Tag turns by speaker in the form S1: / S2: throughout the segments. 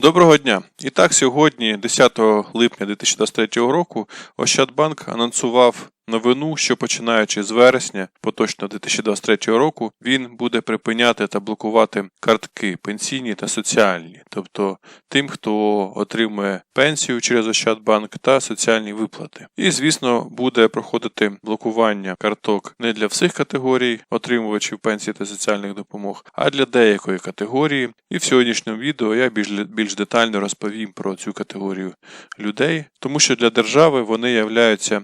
S1: Доброго дня! І так, сьогодні, 10 липня 2023 року, Ощадбанк анонсував новину, що починаючи з вересня поточно 2023 року, він буде припиняти та блокувати картки пенсійні та соціальні, тобто тим, хто отримує пенсію через Ощадбанк та соціальні виплати. І, звісно, буде проходити блокування карток не для всіх категорій отримувачів пенсії та соціальних допомог, а для деякої категорії. І в сьогоднішньому відео я більш, більш детально розповім про цю категорію людей, тому що для держави вони являються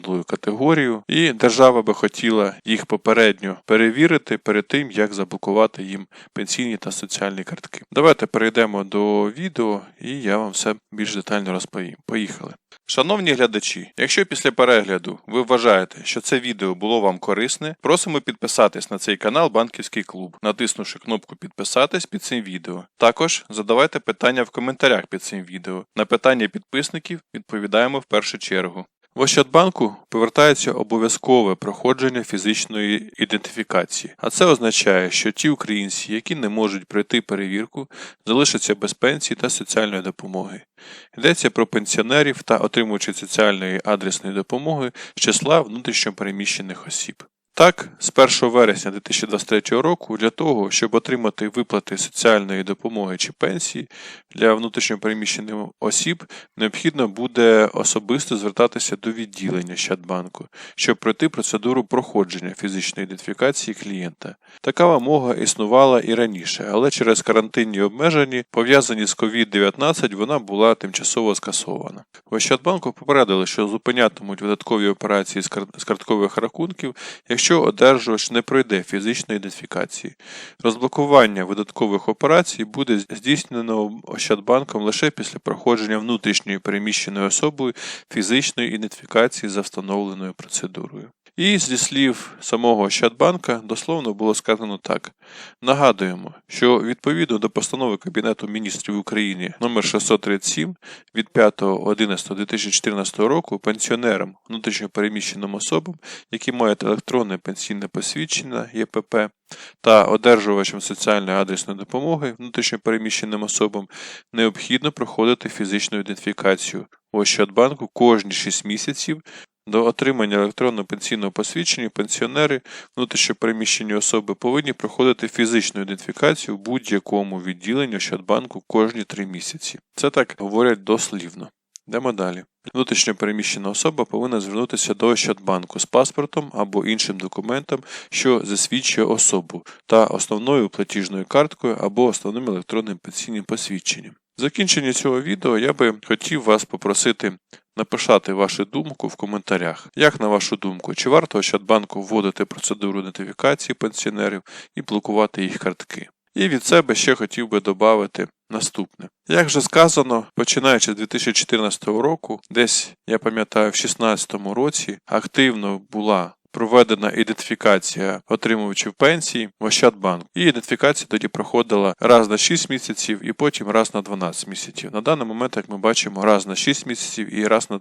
S1: незрозумілою категорією, і держава би хотіла їх попередньо перевірити перед тим, як заблокувати їм пенсійні та соціальні картки. Давайте перейдемо до відео, і я вам все більш детально розповім. Поїхали. Шановні глядачі, якщо після перегляду ви вважаєте, що це відео було вам корисне, просимо підписатись на цей канал Банківський клуб, натиснувши кнопку підписатись під цим відео. Також задавайте питання в коментарях під цим відео. На питання підписників відповідаємо в першу чергу. В Ощадбанку повертається обов'язкове проходження фізичної ідентифікації, а це означає, що ті українці, які не можуть пройти перевірку, залишаться без пенсії та соціальної допомоги. Йдеться про пенсіонерів та отримувачів соціальної адресної допомоги з числа внутрішньопереміщених осіб. Так, з 1 вересня 2023 року для того, щоб отримати виплати соціальної допомоги чи пенсії для внутрішньопереміщених осіб, необхідно буде особисто звертатися до відділення Щадбанку, щоб пройти процедуру проходження фізичної ідентифікації клієнта. Така вимога існувала і раніше, але через карантинні обмеження, пов'язані з COVID-19, вона була тимчасово скасована. В Ощадбанку попередили, що зупинятимуть видаткові операції з карткових рахунків, якщо одержувач не пройде фізичної ідентифікації. Розблокування видаткових операцій буде здійснено Ощадбанком лише після проходження внутрішньої переміщеною особою фізичної ідентифікації за встановленою процедурою. І зі слів самого Ощадбанка дословно було сказано так: нагадуємо, що відповідно до постанови Кабінету міністрів України номер 637 від 5.11.2014 року пенсіонерам, внутрішньопереміщеним особам, які мають електронне пенсійне посвідчення ЄПП та одержувачам соціальної адресної допомоги внутрішньопереміщеним особам необхідно проходити фізичну ідентифікацію. В Ощадбанку кожні 6 місяців до отримання електронного пенсійного посвідчення пенсіонери, внутрішньопереміщені особи повинні проходити фізичну ідентифікацію в будь-якому відділенні Ощадбанку кожні 3 місяці. Це так говорять дослівно. Йдемо далі. Внутрішньо переміщена особа повинна звернутися до Ощадбанку з паспортом або іншим документом, що засвідчує особу, та основною платіжною карткою або основним електронним пенсійним посвідченням. В закінченні цього відео я би хотів вас попросити написати вашу думку в коментарях. Як на вашу думку, чи варто Ощадбанку вводити процедуру ідентифікації пенсіонерів і блокувати їх картки? І від себе ще хотів би додати наступне. Як вже сказано, починаючи з 2014 року, десь я пам'ятаю, в 2016 році активно була проведена ідентифікація отримувачів пенсії в Ощадбанк. І ідентифікація тоді проходила раз на 6 місяців і потім раз на 12 місяців. На даний момент, як ми бачимо, раз на 6 місяців і раз на,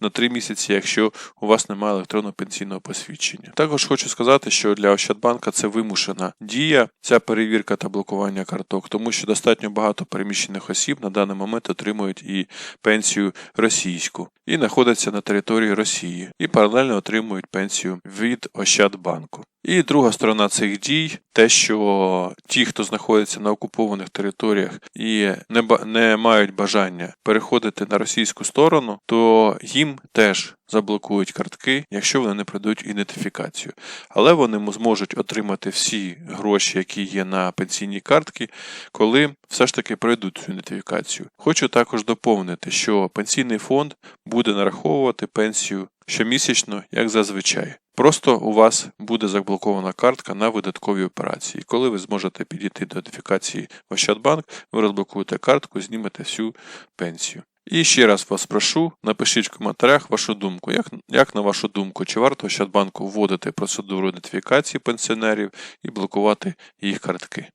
S1: на 3 місяці, якщо у вас немає електронного пенсійного посвідчення. Також хочу сказати, що для Ощадбанка це вимушена дія, ця перевірка та блокування карток, тому що достатньо багато переміщених осіб на даний момент отримують і пенсію російську і знаходяться на території Росії, і паралельно отримують пенсію від Ощадбанку. І друга сторона цих дій те, що ті, хто знаходиться на окупованих територіях і не, не мають бажання переходити на російську сторону, то їм теж заблокують картки, якщо вони не пройдуть ідентифікацію. Але вони зможуть отримати всі гроші, які є на пенсійній картці, коли все ж таки пройдуть цю ідентифікацію. Хочу також доповнити, що пенсійний фонд буде нараховувати пенсію щомісячно, як зазвичай. Просто у вас буде заблокована картка на видаткові операції. Коли ви зможете підійти до ідентифікації в Ощадбанк, ви розблокуєте картку, знімете всю пенсію. І ще раз вас прошу, напишіть в коментарях вашу думку. Як, як на вашу думку, чи варто Ощадбанку вводити процедуру ідентифікації пенсіонерів і блокувати їх картки?